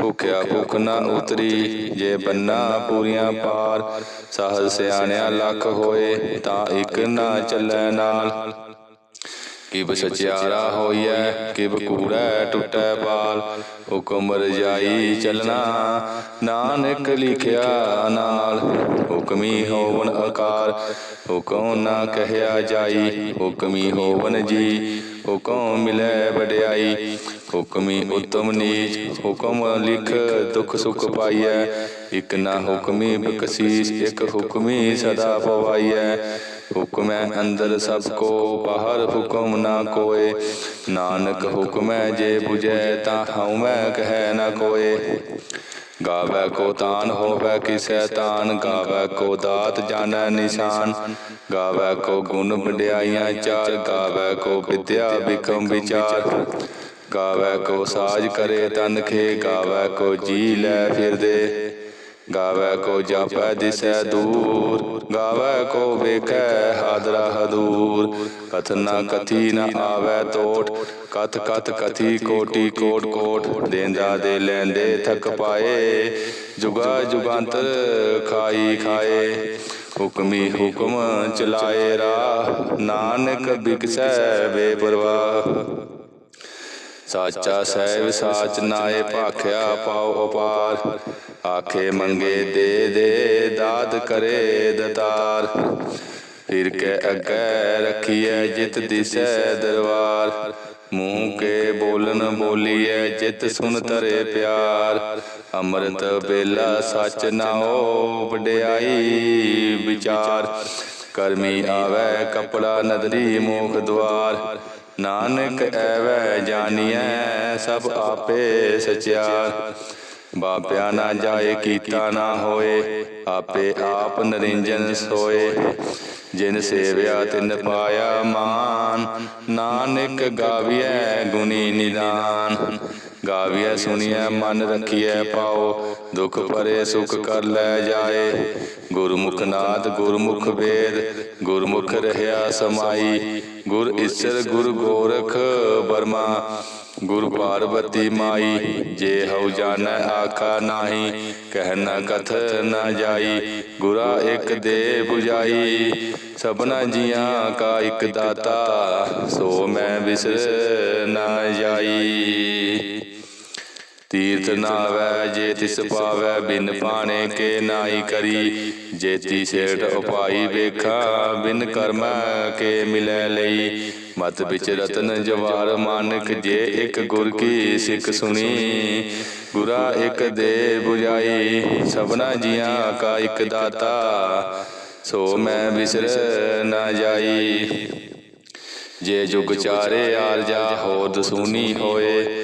ਭੁਖਿਆ ਭੁਖ ਨਾ ਉਤਰੀ ਜੇ ਬੰਨਾ ਪੂਰੀਆਂ ਪਾਰ ਸਹਜ ਸਿਆਣਿਆ ਲੱਖ ਹੋਏ ਤਾਂ ਇੱਕ ਨਾ ਚੱਲੈ ਨਾਲ। ਕਿਬ ਸਚਿਆਰਾ ਹੋਈਐ ਕਿਬ ਕੂੜੈ ਟੁੱਟੈ ਪਾਲ। ਹੁਕਮ ਰਜਾਈ ਚੱਲਣਾ ਨਾਨਕ ਲਿਖਿਆ ਨਾਲ। ਹੁਕਮੀ ਹੋਵਨ ਆਕਾਰ ਹੁਕਮ ਨਾ ਕਹਿਆ ਜਾਈ ਹੁਕਮੀ ਹੋਵਨ ਜੀ। ਹੁਕਮ ਮਿਲੈ ਵਡਿਆਈ, ਹੁਕਮੀ ਉਤਮ ਨੀਚ, ਹੁਕਮ ਲਿਖ ਦੁਖ ਸੁਖ ਪਾਈਐ, ਇਕ ਨਾ ਹੁਕਮੀ ਬਕਸੀਸ ਇਕ ਹੁਕਮੀ ਸਦਾ ਪਵਾਈਐ। ਹੁਕਮੈ ਅੰਦਰ ਸਭ ਕੋ, ਬਾਹਰ ਹੁਕਮ ਨਾ ਕੋਏ। ਨਾਨਕ ਹੁਕਮੈ ਜੇ 부ਜੈ ਤਾਂ ਹਉਮੈ ਕਹੈ ਨਾ ਕੋਏ। ਗਾਵੈ ਕੋ ਤਾਨ, ਹੋਵੈ ਕਿਸੈ ਤਾਨ, ਗਾਵੈ ਕੋ ਦਾਤ ਜਾਣੈ ਨਿਸ਼ਾਨ। ਗਾਵੈ ਕੋ ਗੁਣ ਵਡਿਆਈਆਂ ਚਾਰ, ਗਾਵੈ ਕੋ ਵਿਦਿਆ ਵਿਕਮ ਵਿਚਾਰ। ਗਾਵੈ ਕੋ ਸਾਜ ਕਰੇ ਤਨ ਖੇ, ਗਾਵੈ ਕੋ ਜੀ ਲੈ ਫਿਰਦੇ। ਗਾਵੈ ਕੋ ਜਾਪੈ ਦਿਸੈ ਦੂਰ, ਗਾਵੈ ਕੋ ਵੇਖੈ ਹਾਦਰਾ ਹਦੂਰ। ਕਥ ਨਾ ਕਥੀ ਨਾ ਆਵੈ ਤੋਟ, ਕਥ ਕਥ ਕਥੀ ਕੋਟੀ ਕੋਟ ਕੋਟ। ਦੇਂਦਾ ਦੇ ਲੈਂਦੇ ਥਕ ਪਾਏ, ਜੁਗਾ ਜੁਗਾਂਤਰ ਖਾਈ ਖਾਏ। ਹੁਕਮੀ ਹੁਕਮ ਚਲਾਏ ਰਾ ਨਾਨਕ ਬਿਕਸੈ ਬੇਪਰਵਾਹ। ਸਾਚਾ ਸਹਿਬ ਸਾਚ ਨਾਏ ਭਾਖਿਆ ਪਾਉ ਅਪਾਰ ਆਖੇ ਮੰਗੇ ਦੇ ਦੇ, ਦਾਤ ਕਰੇ ਦਤਾਰ। ਫਿਰ ਕੇ ਅੱਗੇ ਰੱਖੀਐ ਜਿਤ ਦਿਸੈ ਦਰਬਾਰ। ਮੂੰਹ ਕੇ ਬੋਲਨ ਬੋਲੀਐ ਜਿਤ ਸੁਨ ਤਰੇ ਪਿਆਰ। ਅੰਮ੍ਰਿਤ ਬੇਲਾ ਸਚ ਨਾਓ ਵਡਿਆਈ ਵਿਚਾਰ। ਕਰਮੀ ਆਵੈ ਕਪੜਾ ਨਦਰੀ ਮੋਖ ਦਵਾਰ ਨਾਨਕ ਐਵੈ ਜਾਣੀਐ, ਸਭ ਆਪੇ ਸਚਿਆ। ਬਾਪਿਆ ਨਾ ਜਾਏ, ਕੀਤਾ ਨਾ ਹੋਏ, ਆਪੇ ਆਪ ਨਰਿੰਜਨ ਸੋਏ। ਜਿਨ ਸੇਵਿਆ, ਤਿਨ ਪਾਇਆ ਮਾਨ। ਨਾਨਕ ਗਾਵੀਐ ਗੁਣੀ ਨਿਦਾਨ। ਗਾਵੀਐ, ਸੁਣੀਐ, ਮਨ ਰਖੀਐ, ਪਾਓ। ਦੁਖ ਪਰੇ ਸੁਖ ਕਰ ਲੈ ਜਾਏ। ਗੁਰਮੁਖ ਨਾਦ, ਗੁਰਮੁਖ ਵੇਦ। ਗੁਰਮੁਖ ਰਹਿਆ ਸਮਾਈ। ਗੁਰ ਈਸਰ ਗੁਰ ਗੋਰਖ ਬਰਮਾ ਗੁਰ ਪਾਰਬਤੀ ਮਾਈ ਜੇ ਹਉ ਜਾਣੈ ਆਖਾ ਨਾਹੀ ਕਹਿ ਨ ਕਥ ਨ ਜਾਈ। ਗੁਰਾ ਇਕ ਦੇ 부ਜਾਈ ਸਭਨਾ ਜੀਆਂ ਕਾ ਇਕ ਦਾਤਾ। ਸੋ ਮੈਂ ਵਿਸਰ ਨਾ ਜਾਈ। ਤੀਰਥ ਨਾਵੈ ਜੇ ਤਿਸ ਪਾਵੈ ਬਿਨ ਪਾਣੇ ਕੇ ਨਾਈ ਕਰੀ। ਜੇਤੀ ਸੇਠ ਉਪਾਈ ਵੇਖਾ ਬਿਨ ਕਰਮ ਕੇ ਮਿਲੈ ਲਈ। ਮਤ ਵਿੱਚ ਰਤਨ ਜਵਾਰ ਮਾਨਕ ਜੇ ਇੱਕ ਗੁਰ ਕੀ ਸਿੱਖ ਸੁਣੀ। ਗੁਰਾ ਇੱਕ ਦੇ 부ਜਾਈ ਸਭਨਾ ਜੀਆਂ ਕਾ ਇੱਕ ਦਾਤਾ। ਸੋ ਮੈਂ ਵਿਸਰ ਨਾ ਜਾਈ। ਜੇ ਜੁਗ ਚਾਰੇ ਆਰਜਾ ਹੋਰ ਦਸੂਨੀ ਹੋਏ।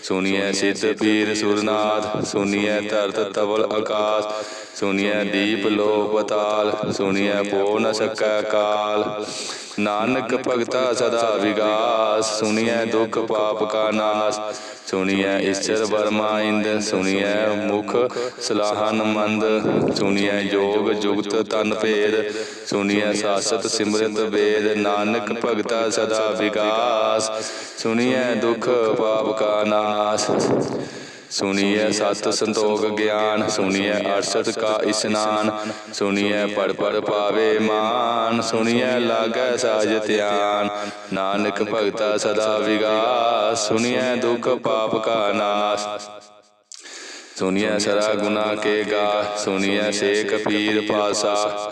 ਸੁਨੀਐ ਸਿੱਧ ਪੀਰ ਸੁਰਨਾਥ, ਸੁਨੀਐ ਧਰਤ ਤਵਲ ਆਕਾਸ, ਸੁਨੀਐ ਦੀਪ ਲੋ ਪਤਾਲ ਸੁਨੀਐ ਪੋ ਨ ਸਕੈ ਕਾਲ। ਨਾਨਕ ਭਗਤਾ ਸਦਾ ਵਿਗਾਸ, ਸੁਨੀਐ ਦੁਖ ਪਾਪ ਕਾ ਨਾਸ। ਸੁਨੀਐ ਈਸ਼ਰ ਵਰਮਾ ਇੰਦ, ਸੁਨੀਐ ਮੁਖ ਸਲਾਹਨ ਮੰਦ ਸੁਨੀਐ ਯੋਗ ਜੁਗਤ ਤਨ ਭੇਦ, ਸੁਨੀਐ ਸਾਸਤ ਸਿਮਰਤ ਵੇਦ। ਨਾਨਕ ਭਗਤਾ ਸਦਾ ਵਿਗਾਸ, ਸੁਨੀਐ ਦੁਖ ਪਾਪ ਕਾ ਨਾਸ। ਸੁਨੀਐ ਸਤ ਸੰਤੋਖ ਗਿਆਨ ਸੁਨੀਐ ਅਰਸ਼ਦ ਕਾ ਇਸਨਾਨ ਸੁਨੀਐ ਪੜ ਪੜ ਪਾਵੇ ਮਾਨ ਸੁਨੀਐ ਲਾਗੈ ਸਾਜ ਧਿਆਨ। ਨਾਨਕ ਭਗਤਾ ਸਦਾ ਵਿਗਾਸ ਸੁਨੀਐ ਦੁਖ ਪਾਪ ਕਾ ਨਾਸ। ਸੁਨੀਐ ਸਰਾ ਗੁਨਾ ਕੇ ਗਾ ਸੁਨੀਐ ਸ਼ੇਖ ਪੀਰ ਪਾਸਾ।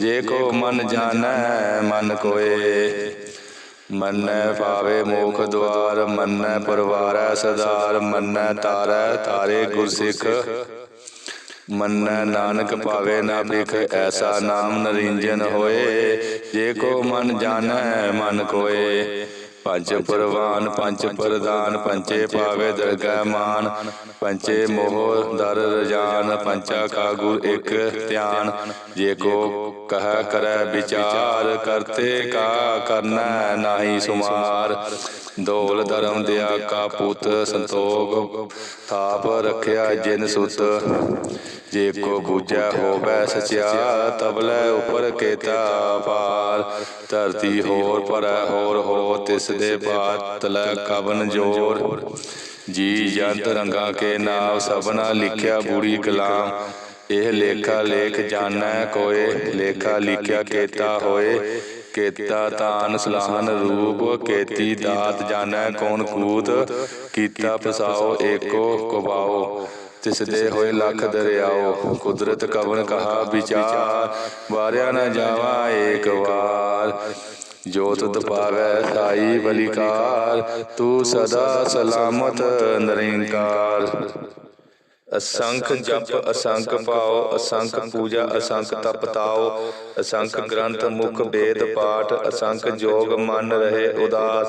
ਜੇ ਕੋ ਮਨ ਜਾਣੈ ਮਨ ਕੋਏ। ਮੰਨੈ ਪਾਵੇ ਮੋਖ ਦਵਾਰ ਮੰਨੈ ਪਰਵਾਰੈ ਸਦਾਰ ਮੰਨੈ ਤਾਰੈ ਤਾਰੇ ਗੁਰਸਿੱਖ। ਮੰਨੈ ਨਾਨਕ ਭਾਵੇ ਨਾ ਬਿਖ ਐਸਾ ਨਾਮ ਨਰਿੰਜਨ ਹੋਏ। ਜੇ ਕੋ ਮਨ ਜਾਣੈ ਮਨ ਕੋਏ। ਪੰਜ ਪ੍ਰਵਾਨ, ਪੰਜ ਪ੍ਰਦਾਨ ਪੰਚੇ ਪਾਵੇ ਦਰਗਹਿ ਮਾਨ ਪੰਚੇ ਮੋਹ ਦਰ ਰਜਾਨ ਪੰਚਾ ਕਾ ਗੁਰ ਇਕ ਧਿਆਨ। ਜੇ ਕੋ ਕਹ ਕਰੈ ਵਿਚਾਰ, ਕਰਤੇ ਕਾ ਕਰਨਾ ਨਾਹੀ ਸੁਮਾਰ। ਦੋਲ ਧਰਮ ਦਿਆ ਕਾ ਪੁੱਤ ਸੰਤੋਖ, ਥਾਪ ਰਖਿਆ ਜਿਨ ਸੁਤ। ਜੇ ਕੋ ਬੂਝੈ ਹੋਵੇ ਸਚਿਆ, ਤਬਲੇ ਉਪਰ ਕੇਤਾ ਪਾਰ। ਧਰਤੀ ਹੋਰ, ਪਰੈ ਹੋਰ, ਹੋ ਤਿਸ ਦੇ ਬਾਤ ਲੈ ਕਵਨ ਜੋਰ। ਜੀ ਜੰਤ ਰੰਗਾ ਕੇ ਨਾਮ ਸਭਨਾ ਲਿਖਿਆ ਬੂੜੀ ਕਲਾਮ, ਇਹ ਲੇਖਾ ਲੇਖ ਜਾਣੈ ਕੋਏ, ਲੇਖਾ ਲਿਖਿਆ ਕੇਤਾ ਹੋਏ। ਕੇਤਾ ਤਾਨ ਸਲਾਹਨ ਰੂਪ, ਕੇਤੀ ਦਾਤ ਜਾਣੈ ਕੌਣ ਕੂਤ। ਕੀਤਾ ਪਸਾਓ ਏਕੋ ਕਬਾਓ ਤਿਸ ਦੇ ਹੋਏ ਲੱਖ ਦਰਿਆਓ। ਕੁਦਰਤ ਕਵਨ ਕਹਾ ਵਿਚਾਰ, ਵਾਰਿਆ ਨਾ ਜਾਵਾ ਏਕ ਵਾਰ। ਜੋ ਤੁਧ ਪਾਵੈ ਸਾਈ ਬਲਿਕਾਰ ਤੂੰ ਸਦਾ ਸਲਾਮਤ ਨਿਰੰਕਾਰ। ਅਸੰਖ ਜਪ ਅਸੰਖ ਪਾਓ ਅਸੰਖ ਪੂਜਾ ਅਸੰਖ ਤਪ ਤਾਓ ਅਸੰਖ ਗ੍ਰੰਥ ਮੁਖ ਵੇਦ ਪਾਠ ਅਸੰਖ ਜੋਗ ਮਨ ਰਹੇ ਉਦਾਸ।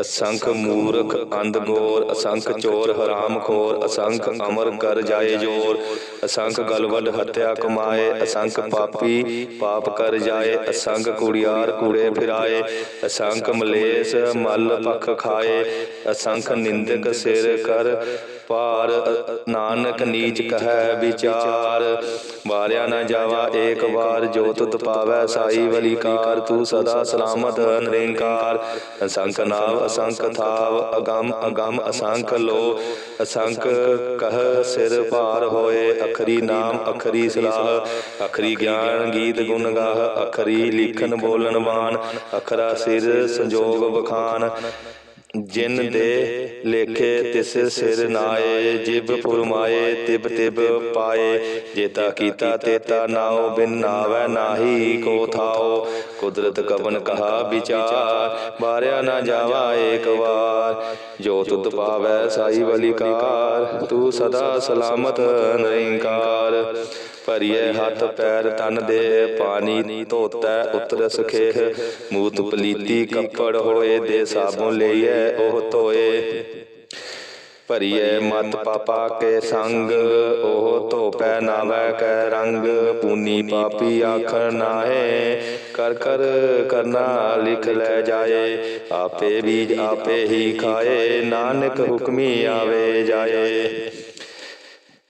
ਅਸੰਖ ਮੂਰਖ ਅੰਧ ਗੋਰ ਅਸੰਖ ਚੋਰ ਹਰਾਮ ਖੋਰ ਅਸੰਖ ਅਮਰ ਕਰ ਜਾਏ ਜੋਰ ਅਸੰਖ ਗਲਵਡ ਹੱਤਿਆ ਕਮਾਏ ਅਸੰਖ ਪਾਪੀ ਪਾਪ ਕਰ ਜਾਏ ਅਸੰਖ ਕੁੜਿਆਰ ਕੂੜੇ ਫਿਰਾਏ ਅਸੰਖ ਮਲੇਸ ਮਲ ਪਖ ਖਾਏ ਅਸੰਖ ਨਿੰਦਕ ਸਿਰ ਕਰ ਪਾਰ ਨਾਨਕ ਨੀਚ ਕਹੈ ਵਿਚਾਰ। ਵਾਰਿਆ ਨਾ ਜਾਵਾ ਏਕ ਵਾਰ ਜੋ ਤੁਧ ਪਾਵੈ ਸਾਈ ਵਲੀਕਾਰ ਤੂੰ ਸਦਾ ਸਲਾਮਤ ਨਿਰੰਕਾਰ। ਅਸੰਖ ਨਾਮ ਅਸੰਖ ਥਾਵ ਅਗੰਮ ਅਗੰਮ ਅਸੰਖ ਲੋ ਅਸੰਖ ਕਹ ਸਿਰ ਭਾਰ ਹੋਏ ਅਖਰੀ ਨਾਮ ਅਖਰੀ ਸਲਾਹ। ਅਖਰੀ ਗਿਆਨ ਗੀਤ ਗੁਣ ਗਾਹ ਅਖਰੀ ਲਿਖਨ ਬੋਲਨ ਬਾਣ। ਅਖਰਾ ਸਿਰ ਸੰਜੋਗ ਬਖਾਨ। ਜਿਨ ਦੇ ਲੇਖੇ ਤਿਸ ਸਿਰ ਨਾਏ ਜਿਬ ਫੁਰਮਾਏ ਤਿਬ ਤਿਬ ਪਾਏ। ਜੇਤਾ ਕੀਤਾ ਤੇਤਾ ਨਾਉ ਬਿਨ ਨਾਵੈ ਨਾਹੀ ਕੋ ਥਾਓ ਕੁਦਰਤ ਕਵਨ ਕਹਾ ਵਿਚਾਰ ਬਾਰਿਆ ਨਾ ਜਾਵਾ ਏਕ ਵਾਰ। ਜੋ ਤੁਧ ਪਾਵੈ ਸਾਈ ਬਲਿਕਾਰ ਤੂੰ ਸਦਾ ਸਲਾਮਤ ਨਿਰੰਕਾਰ ਭਰੀਏ ਹੱਥ ਪੈਰ ਤਨ ਦੇ ਪਾਣੀ ਧੋਤੈ ਉਤਰ ਸਖੇਹ ਮੂਤ ਪਲੀਤੀ ਕੱਪੜ ਹੋਏ ਦੇ ਸਾਬੁਨ ਲਈਐ ਉਹ ਧੋਏ। ਭਰੀਏ ਮਤ ਪਾਪਾ ਕੇ ਸੰਗ ਉਹ ਧੋਪੈ ਨਾਵੈ ਕੈ ਰੰਗ। ਪੂਨੀ ਪਾਪੀ ਆਖਰ ਨਾਹੇ। ਕਰ ਕਰ ਕਰਨਾ ਲਿਖ ਲੈ ਜਾਏ। ਆਪੇ ਬੀਜ ਆਪੇ ਹੀ ਖਾਏ। ਨਾਨਕ ਹੁਕਮੀ ਆਵੇ ਜਾਏ।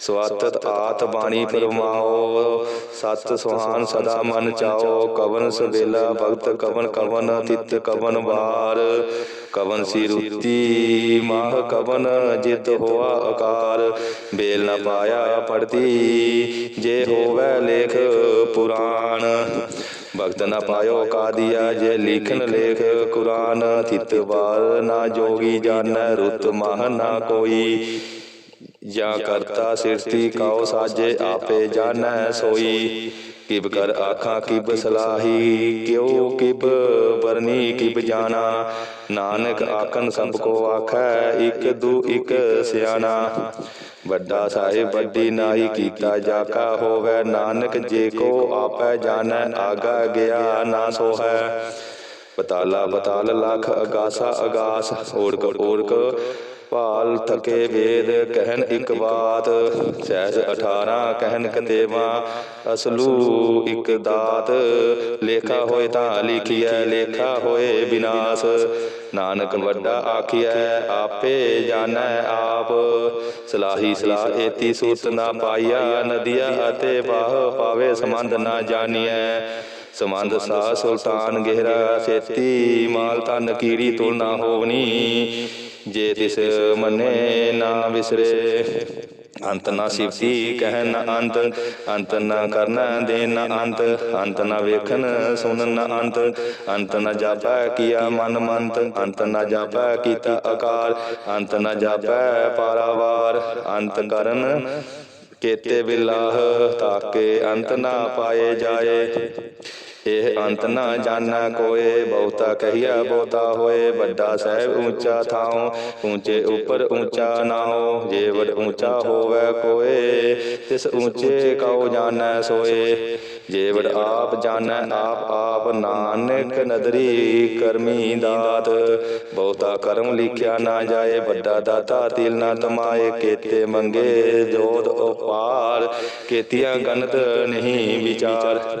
ਸਵਾਤਤ ਆਤ ਬਾਣੀ ਪਰਮਾਓ ਸਤ ਸੁਹਾਨ ਸਦਾ ਮਨ ਚਾਓ। ਕਵਨ ਸਵੇਲਾ ਭਗਤ ਕਵਨ ਕਵਨ ਤਿਤ ਕਵਨ ਵਾਰ। ਕਵਨ ਸੀ ਰੁਤੀ ਮਾਹ ਕਵਨ ਜਿਤ ਹੋਆ ਅਕਾਰ। ਬੇਲ ਨ ਪਾਇਆ ਪੜਤੀ ਜੇ ਹੋਵੇ ਲੇਖ ਪੁਰਾਣ। ਭਗਤ ਨ ਪਾਇਓ ਕਾਦੀਆ। ਜੇ ਲਿਖਨ ਲੇਖ ਕੁਰਾਨ ਤਿਤ ਵਾਰ। ਨਾ ਜੋਗੀ ਜਾਣੈ ਰੁਤ ਮਹ ਨਾ ਕੋਈ। ਜਾਂ ਕਰਤਾ ਸਿਰਤੀ ਕਉ ਸਾਜੇ ਆਪੇ ਜਾਣੈ ਸੋਈ। ਕਿਬ ਕਰ ਆਖਾਂ ਕਿਬ ਸਲਾਹੀ ਕਿਉ ਕਿਬ ਬਰਨੀ ਕਿਬ ਜਾਣਾ। ਨਾਨਕ ਆਖਨ ਸਭ ਕੋ ਆਖੈ ਇਕ ਦੂ ਇਕ ਸਿਆਣਾ। ਵੱਡਾ ਸਾਹਿਬ ਵੱਡੀ ਨਾਹੀ ਕੀਤਾ ਜਾਕਾ ਹੋਵੇ। ਨਾਨਕ ਜੇ ਕੋ ਆਪੈ ਜਾਣੈ ਆਗਾ ਗਿਆ ਨਾ ਸੋ ਹੈ ਪਤਾਲਾ ਪਤਾਲ ਲਖ ਅਗਾਸਾ ਅਗਾਸ ਓੜਕ ਓੜਕ ਭਾਲ ਥਕੇ ਵੇਦ, ਕਹਿਨ ਇੱਕ ਬਾਤ, ਸਹਿਜ 18 ਕਹਿਨ ਕਤੇਵਾ ਅਸਲੂ ਇੱਕ ਦਾਤ। ਲੇਖਾ ਹੋਏ ਤਾਂ ਲਿਖੀਐ, ਲੇਖਾ ਹੋਏ ਵਿਨਾਸ ਨਾਨਕ ਵੱਡਾ ਆਖੀਐ, ਆਪੇ ਜਾਣੈ ਆਪ। ਸਲਾਹੀ ਸਲਾਹ ਏਤੀ ਸੂਤ ਨਾ ਪਾਈਆ, ਨਦੀਆ ਅਤੇ ਬਾਹ ਪਾਵੇ ਸੰਬੰਧ ਨਾ ਜਾਣੀਐ। ਸਮੰਦ ਸਾ ਸੁਲਤਾਨ ਗਹਿਰਾ ਸੇਤੀ, ਮਾਲ ਤਨ ਕੀੜੀ ਤੁਲ ਨਾ ਹੋਵਨੀ। ਜੇ ਤਿਸ ਮਨੇ ਨਾ ਵਿਸਰੇ। ਅੰਤ ਨਾ ਸਿਫਤੀ ਕਹਿ ਨਾ ਅੰਤ ਅੰਤ ਨਾ ਕਰਨਾ ਦੇ ਨਾ ਅੰਤ ਅੰਤ ਨਾ ਵੇਖਣ ਸੁਣਨ ਨਾ ਅੰਤ ਅੰਤ ਨਾ ਜਾਪੈ ਕੀਆ ਮਨ ਮੰਤ, ਅੰਤ ਨਾ ਜਾਪੈ ਕੀਤਾ ਅਕਾਲ ਅੰਤ ਨਾ ਜਾਪੈ ਪਾਰਾਵਾਰ, ਅੰਤ ਕਰਨ ਕੇਤੇ ਬਿਲਾਹ ਤਾਕੇ ਅੰਤ ਨਾ ਪਾਏ ਜਾਏ। ਇਹ ਅੰਤ ਨਾ ਜਾਣਾ ਕੋਏ ਬਹੁਤਾ ਕਹੀਆ ਬਹੁਤਾ ਹੋਏ ਵੱਡਾ ਸਾਹਿਬ ਉੱਚਾ ਥਾਉ ਉੱਚੇ ਉੱਪਰ ਉੱਚਾ ਨਾ ਹੋ ਜੇ ਵਡ ਉੱਚਾ ਹੋਵੇ ਕੋਏ ਤਿਸ ਉੱਚੇ ਕਉ ਜਾਣੈ ਸੋਏ ਜੇ ਵਡ ਆਪ ਜਾਣੈ ਆਪ ਆਪ ਨਾਨਕ ਨਦਰੀ ਕਰਮੀ ਦਾਤ ਬਹੁਤਾ ਕਰਮ ਲਿਖਿਆ ਨਾ ਜਾਏ ਵੱਡਾ ਦਾਤਾ ਤਿਲ ਨਾ ਤਮਾਏ ਕੇਤੇ ਮੰਗੇ ਜੋਤ ਉਪਾਰ ਕੇਤੀਆਂ ਗਨਤ ਨਹੀਂ ਵਿਚਾਰ।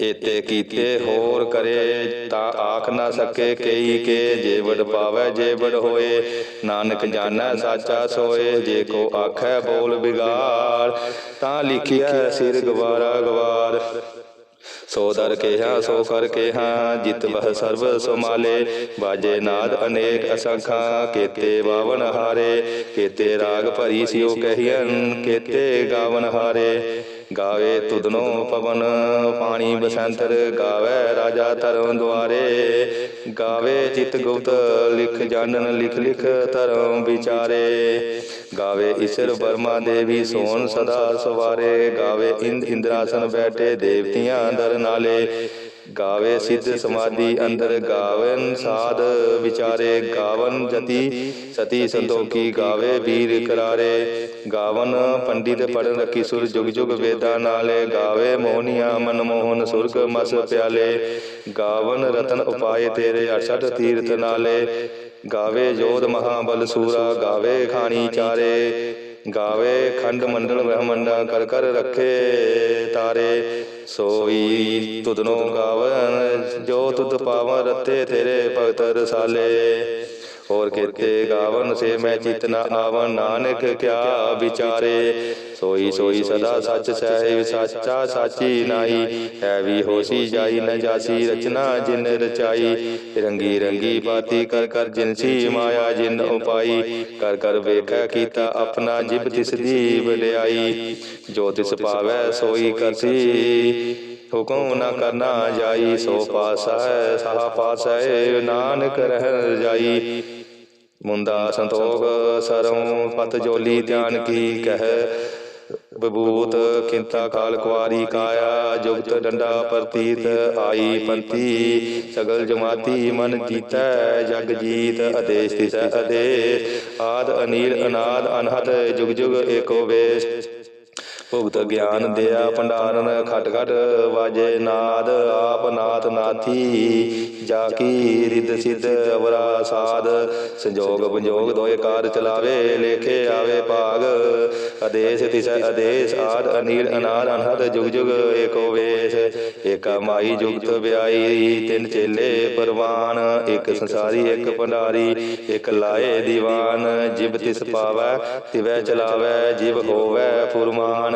ਏਤੇ ਕੀਤੇ ਹੋਰ ਕਰੇ ਤਾਂ ਆਖ ਨਾ ਸਕੇ ਕਈ ਕੇ ਜੇ ਵਡ ਪਾਵੈ ਹੋਏ। ਨਾਨਕ ਜਾਣੈ ਸਾਚਾ ਸੋਏ, ਜੇ ਕੋ ਆਖੈ ਬੋਲ ਬਿਗਾੜ ਤਾਂ ਲਿਖਿਆ ਸਿਰ ਗਵਾਰਾ ਗਵਾਰ। ਸੋ ਦਰ ਕੇਹਾ, ਸੋ ਕਰ ਕੇਹਾ, ਜਿਤ ਬਹ ਸਰਬ ਸੁਮਾਲੇ। ਬਾਜੇ ਨਾਦ ਅਨੇਕ ਅਸੰਖਾ, ਕੇਤੇ ਬਾਵਨ ਹਾਰੇ। ਕੇਤੇ ਰਾਗ ਭਰੀ ਸਿਓ ਕਹੀਨ ਕੇਤੇ ਗਾਵਨ ਹਾਰੇ। ਗਾਵੇ ਤੁਧਨੋ ਪਵਨ ਪਾਣੀ ਬਸੰਤਰ ਗਾਵੇ ਰਾਜਾ ਧਰਮ ਦੁਆਰੇ। ਗਾਵੇ ਚਿਤ ਗੁਪਤ ਲਿਖ ਜਾਣਨ ਲਿਖ ਲਿਖ ਧਰਮ ਵਿਚਾਰੇ। ਗਾਵੇ ਈਸ਼ਰ ਬਰਮਾ ਦੇਵੀ ਸੋਨ ਸਦਾ ਸਵਾਰੇ। ਗਾਵੇ ਇੰਦ ਇੰਦਰਾਸਨ ਬੈਠੇ ਦੇਵਤੀਆਂ ਦਰ ਨਾਲੇ। ਗਾਵੇ ਸਿੱਧ ਸਮਾਧੀ ਅੰਦਰ ਗਾਵਨ ਸਾਧ ਵਿਚਾਰੇ ਗਾਵਨ ਜਤੀ ਸਤੀ ਸੰਤੋਖੀ ਗਾਵੇ ਵੀਰ ਕਰਾਰੇ। ਗਾਵਨ ਪੰਡਿਤ ਪੜਨ ਰਖੀ ਸੁਰ ਜੁਗ ਜੁਗ ਵੇਦਾਂ ਨਾਲੇ ਗਾਵੇ ਮੋਹਨੀਆਂ ਮਨ ਮੋਹਨ ਸੁਰਗ ਮਸ ਪਿਆਲੇ। ਗਾਵਨ ਰਤਨ ਉਪਾਏ ਤੇਰੇ 68 ਤੀਰਥ ਨਾਲੇ। ਗਾਵੇ ਜੋਧ ਮਹਾਬਲ ਸੂਰਾ, ਗਾਵੇ ਖਾਣੀ ਚਾਰੇ। ਗਾਵੇ ਖੰਡ ਮੰਡਲ ਬ੍ਰਹਮੰਡਾ, ਕਰ ਕਰ ਰੱਖੇ ਤਾਰੇ। ਸੋਈ ਤੁਧਨੋ ਗਾਵਨ, ਜੋ ਤੁਧ ਪਾਵਨ ਰਤੇ ਤੇਰੇ ਭਗਤ ਰਸਾਲੇ। ਹੋਰ ਕੀਤੇ ਗਾਵਨ ਸੇ ਮੈਂ ਚਿਤ ਨ ਆਵਨ, ਨਾਨਕ ਕਿਆ ਵਿਚਾਰੇ? ਸੋਈ ਸੋਈ ਸਦਾ ਸੱਚ ਸਹਿਬ, ਸਾਚਾ ਸਾਚੀ ਨਾਹੀ। ਹੈ ਵੀ ਹੋਸੀ ਜਾਈ, ਨ ਜਾਸੀ ਰਚਨਾ ਜਿਨ ਰਚਾਈ। ਰੰਗੀ ਰੰਗੀ ਬਾਤੀ ਕਰ ਕਰ ਜਿਨਸੀ ਮਾਇਆ, ਜਿਨ ਉਪਾਈ। ਕਰ ਕਰ ਵੇਖੈ ਕੀਤਾ ਆਪਣਾ ਜਿਬ ਤਿਸ ਦੀ ਵਡਿਆਈ। ਜੋ ਤਿਸ ਪਾਵੈ, ਸੋਈ ਕਰਸੀ ਹੁਕਮ ਨਾ ਕਰਨਾ ਜਾਈ, ਸੋ ਪਾਸਾ ਸਹਾ ਪਾਸਾ ਨਾਨਕ ਰਹਿ ਜਾਈ। ਮੁੰਦਾ ਸੰਤੋਖ, ਸਰੋਂ, ਪਤ ਜੋਲੀ ਧਿਆਨ ਕੀ ਕਹਿ। ਬਬੂਤ ਕਿੰਤਾ ਕਾਲ ਕੁਆਰੀ ਕਾਇਆ, ਜੁਗਤ ਡੰਡਾ ਪ੍ਰਤੀਤ ਆਈ ਪੰਤੀ ਸਗਲ ਜਮਾਤੀ ਮਨ ਜੀਤੈ ਜਗ ਜੀਤ, ਆਦੇਸ਼ ਤਿਸੈ ਆਦੇਸ਼। ਆਦ ਅਨੀਲ ਅਨਾਦ ਅਨਹਤ ਜੁਗ ਜੁਗ ਏਕੋ ਵੇਸ਼। ਭੁਗਤ ਗਿਆਨ ਦਿਆ ਭੰਡਾਰਨ, ਖਟ ਖਟ ਵਾਜੇ ਨਾਦ, ਆਪ ਨਾਥ ਨਾਥੀ, ਜਾ ਕੀ ਰਿਦ ਸਿਧ ਅਵਰਾ ਸਾਧ, ਸੰਜੋਗ ਵਿਜੋਗ ਦੋਏ ਕਾਰ ਚਲਾਵੇ, ਲੇਖੇ ਆਵੇ ਭਾਗ, ਆਦੇਸ਼ ਤਿਸ਼ ਆਦੇਸ਼ ਆਦ, ਅਨੀਲ ਅਨਾਦ ਅਨਹਦ ਜੁਗ ਜੁਗ ਏਕੋ ਵੇਸ਼, ਏਕਾ ਮਾਈ ਜੁਗਤ ਵਿਆਈ ਤਿੰਨ ਚੇਲੇ ਪਰਵਾਨ, ਇੱਕ ਸੰਸਾਰੀ, ਇੱਕ ਭੰਡਾਰੀ, ਇੱਕ ਲਾਏ ਦੀਵਾਨ, ਜਿਬ ਤਿਸ ਪਾਵੈ, ਤਿਵੈ ਚਲਾਵੈ, ਜਿਬ ਹੋਵੈ ਫੁਰਮਾਨ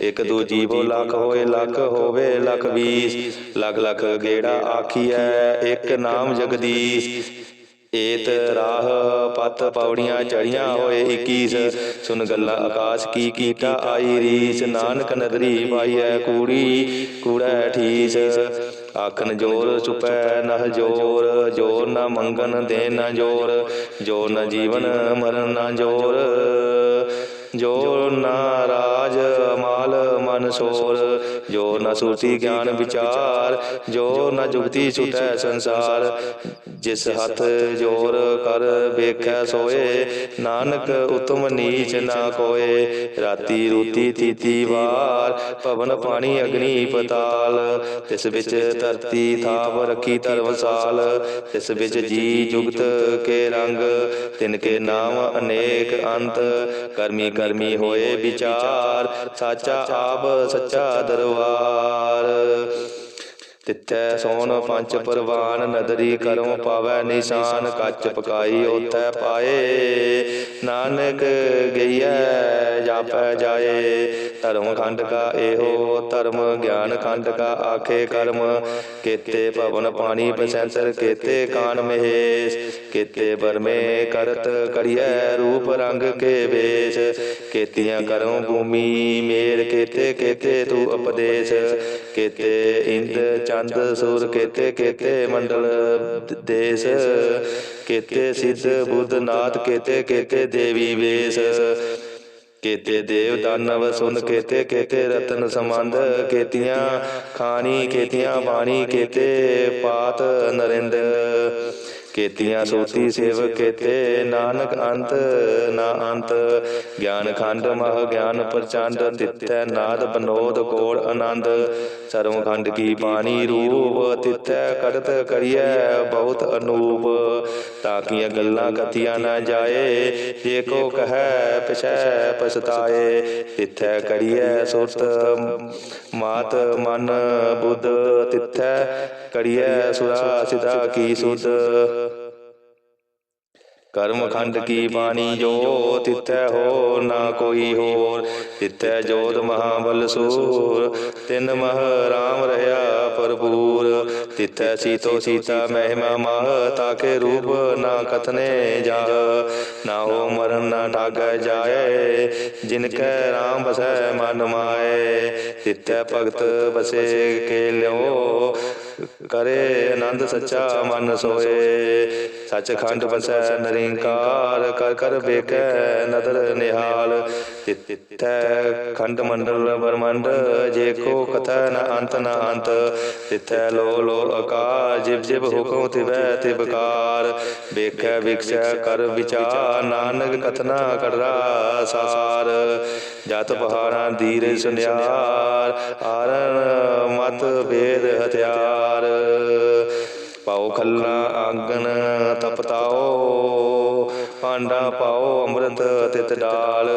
ਇਕ ਦੂਜੀ ਬੋ ਲੱਖ ਹੋਏ ਲੱਖ ਹੋਵੇ ਲੱਖ ਵੀਸ ਲੱਖ ਲੱਖ ਗੇੜਾ ਆਖੀਐ ਇੱਕ ਨਾਮ ਜਗਦੀਸ਼। ਏਤ ਰਾਹ ਪਤ ਪੌੜੀਆਂ ਚੜੀਆਂ ਹੋਏ 21 ਸੁਨ ਗੱਲਾਂ ਆਕਾਸ਼ ਕੀ ਕੀਟਾ ਆਈ ਰੀਸ। ਨਾਨਕ ਨਦਰੀ ਪਾਈਐ ਕੂੜੀ। ਕੂੜਾ। ਠੀਸ। ਆਖਨ ਜੋਰ ਚੁਪੈ ਨਹ ਜੋਰ। ਜੋਰ। ਨਾ ਮੰਗਨ ਦੇ ਨਾ ਜੋਰ। ਜੋਰ। ਨਾ ਜੀਵਨ ਮਰਨ ਨਾ ਜੋਰ। ਜੋ ਨਾ ਰਾਜ ਮਾਲ ਮਨ ਸੋਰ ਜੋ ਨ ਸੂਤੀ ਗਿਆਨ ਵਿਚਾਰ, ਜੋ ਨ ਜੁਗਤੀ ਛੁਟੈ ਸੰਸਾਰ। ਜਿਸ ਹੱਥ ਜੋਰ ਕਰ ਵੇਖੈ ਸੋਏ, ਨਾਨਕ ਉਤਮ ਨੀਚ ਨਾ ਕੋਏ। ਰਾਤੀ ਰੂਤੀ ਤੀਤੀ ਵਾਰ ਪਵਨ ਪਾਣੀ ਅਗਨੀ ਪਤਾਲ। ਤਿਸ ਵਿੱਚ ਧਰਤੀ ਥਾਪ ਰੱਖੀ ਧਰਮਸਾਲ ਤਿਸ ਵਿੱਚ ਜੀ ਜੁਗਤ ਕੇ ਰੰਗ। ਤਿਨ ਕੇ ਨਾਮ ਅਨੇਕ ਅੰਤ। ਕਰਮੀ ਕਰਮੀ ਹੋਏ ਵਿਚਾਰ। ਸਾਚਾ ਆਪ, ਸੱਚਾ ਦਰਬਾਰ ਤਿੱਥੈ ਸੋਨ ਪੰਜ ਪਰਵਾਨ, ਨਦਰੀ ਕਰਮ ਪਾਵੈ ਨਿਸ਼ਾਨ, ਕੱਚ ਪਕਾਈ ਉਥੈ ਪਾਏ। ਨਾਨਕ ਗਈਐ, ਜਾਪੈ ਜਾਏ। ਧਰਮ ਖੰਡ ਕਾ ਇਹੋ ਧਰਮ, ਗਿਆਨ ਖੰਡ ਕਾ ਆਖੇ ਕਰਮ। ਕੀਤੇ ਭਵਨ ਪਾਣੀ ਬਸੰਤਰ ਕੀਤੇ ਕਾਨ ਮਹੇਸ਼। ਕੀਤੇ ਬਰਮੇ ਕਰਤ ਕਰੀਐ ਰੂਪ ਰੰਗ ਕੇ ਵੇਸ਼। ਕੀਤੀਆਂ ਕਰਮ ਭੂਮੀ ਮੇਰ ਕੀਤੇ ਕੀਤੇ ਤੂੰ ਉਪਦੇਸ਼। ਕੀਤੇ ਇੰਦ, ਚੰਦ, ਸੂਰ, ਕੀਤੇ ਕੀਤੇ ਮੰਡਲ ਦੇਸ਼। ਕੀਤੇ ਸਿੱਧ, ਬੁੱਧ, ਨਾਥ, ਕੀਤੇ ਕੀਤੇ ਦੇਵੀ ਵੇਸ਼। ਕੀਤੇ ਦੇਵ ਦਾਨਵ ਸੁਨ ਕੀਤੇ, ਕੇਤੇ ਰਤਨ ਸੰਬੰਧ ਕੇਤੀਆਂ, ਖਾਣੀ ਕੀਤੀਆਂ, ਬਾਣੀ ਕੀਤੇ, ਪਾਤ ਨਰਿੰਦ ਕੀਤੀਆਂ ਸੋਤੀ ਸੇਵ ਕੀਤੇ, ਨਾਨਕ ਅੰਤ, ਨਾ ਅੰਤ। ਗਿਆਨ ਖੰਡ ਮਹ ਗਿਆਨ ਪ੍ਰਚੰਡ ਤਿੱਤੈ ਨਾਦ ਬਨੋਦ ਕੋੜ ਆਨੰਦ। ਸਰਵ ਖੰਡ ਕੀ ਬਾਣੀ ਰੂਪ ਤਿੱਤੈ ਕੜਤ ਕਰੀਐ ਬਹੁਤ ਅਨੂਪ। ਤਾਕੀਆਂ ਗੱਲਾਂ ਕਥੀਆਂ ਨਾ ਜਾਏ, ਜੇ ਕੋ ਕਹੈ ਪਿਛੈ ਪਛਤਾਏ। ਤਿੱਥੈ ਕਰੀਐ ਸੁਰਤ, ਮਾਤ ਮਨ ਬੁੱਧ, ਤਿਥੈ ਕਰੀਐ ਸੁਰਾ ਸਿਧਾ ਕੀ ਸੁਧ। ਕਰਮ ਖੰਡ ਕੀ ਬਾਣੀ ਜੋ ਤਿੱਥੈ ਹੋ ਨਾ ਕੋਈ ਹੋਰ। ਤਿੱਥੈ ਜੋਤ ਮਹਾਬਲ ਸੂਰ, ਤਿਨ ਮਹ ਰਾਮ ਰਹਾ ਭਰਪੂਰ। ਤਿੱਥੈ ਸੀਤੋ ਸੀਤਾ ਮਹਿਮਾ ਮਹ, ਤਾਕੇ ਰੂਪ ਨਾ ਕਥਨੇ ਜਾ ਨਾ ਹੋ ਮਰਨ ਨਾ ਠਾਗੈ ਜਾਏ ਜਿਨ ਕੈ ਰਾਮ ਬਸੈ ਮਨ ਮਾਏ। ਤਿੱਥੈ ਭਗਤ ਬਸੇ ਕੇ ਲਿਓ ਕਰੇ ਆਨੰਦ ਸੱਚਾ, ਮਨ ਸੋਏ। ਸੱਚਖੰਡ ਵਸੈ ਨਿਰੰਕਾਰ, ਕਰ ਕਰ ਵੇਖੈ ਨਦਰ ਨਿਹਾਲ। ਤਿੱਥੈ ਖੰਡ ਮੰਡਲ ਬਰਮੰਡ ਜੇ ਕੋ ਕਥੈ ਨ ਅੰਤ ਨ ਅੰਤ। ਤਿੱਥੈ ਲੋ ਲੋ ਆਕਾਰ ਜਿਵ ਜਿਵ ਹੁਕਮ ਤਿਵੈ ਤਿਵਕਾਰ ਵੇਖੈ, ਵਿਖਸੈ, ਕਰ ਵਿਚਾਰ, ਨਾਨਕ ਕਥਨਾ ਕਰਰਾ ਸਾਰ। ਜਤ ਪਹਾੜਾਂ ਦੀਰ ਸੁਨਿਆਰ ਆਰਨ ਮਤ ਵੇਦ ਹਥਿਆਰ ਪਾਉ ਖੱਲਾ ਆਂਗਨ ਤਪਤਾਓ ਪਾਂਡਾ ਪਾਓ ਅੰਮ੍ਰਿਤ ਤਿਤ ਡਾਲ।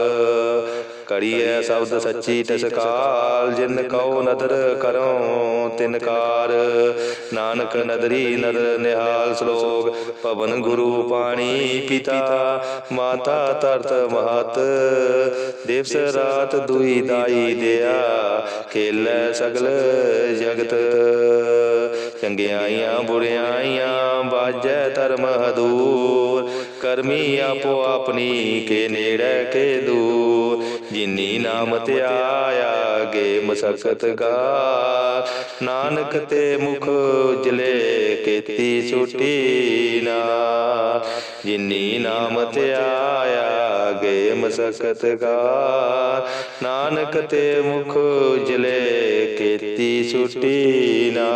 ਕੜੀਐ ਸ਼ਬਦ ਸੱਚੀ ਟਸਕਾਲ ਜਿਨ ਕਉ ਨਦਰ ਕਰਉ, ਤਿਨ ਕਾਰ। ਨਾਨਕ ਨਦਰੀ ਨਦਰ ਨਿਹਾਲ ਸ਼ਲੋਕ, ਪਵਨ ਗੁਰੂ ਪਾਣੀ ਪਿਤਾ, ਮਾਤਾ ਤਰਤ ਮਹਤ। ਦਿਵਸ ਰਾਤ ਦੁਈ ਦਾਈ ਦਿਆ, ਖੇਲੈ ਸਗਲ ਜਗਤ। ਚੰਗਿਆਈਆਂ ਬੁਰਿਆਈਆਂ ਬਾਜੈ ਧਰਮ ਹਦੂਰ। ਕਰਮੀ ਆਪੋ ਆਪਣੀ, ਕੇ ਨੇੜੇ, ਕੇ ਦੂਰ। ਜਿਨੀ ਨਾਮ ਤੇ ਆਇਆ ਗੇ ਮਸਕਤ ਗਾ ਨਾਨਕ ਤੇ ਮੁਖ ਉਜਲੇ ਕੀਤੀ ਛੁਟੀ ਨਾ ਜਿਨੀ ਨਾਮ ਤੇ ਆਇਆ ਗੇ ਮਸਕਤ ਗਾ ਨਾਨਕ ਤੇ ਮੁਖ ਉਜਲੇ ਕੀਤੀ ਛੁਟੀ ਨਾ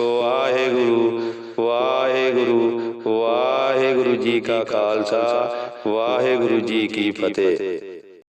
ਵਾਹਿਗੁਰੂ ਵਾਹਿਗੁਰੂ ਵਾਹਿਗੁਰੂ ਜੀ ਕਾ ਖਾਲਸਾ। ਵਾਹਿਗੁਰੂ ਜੀ ਕੀ ਫਤਿਹ।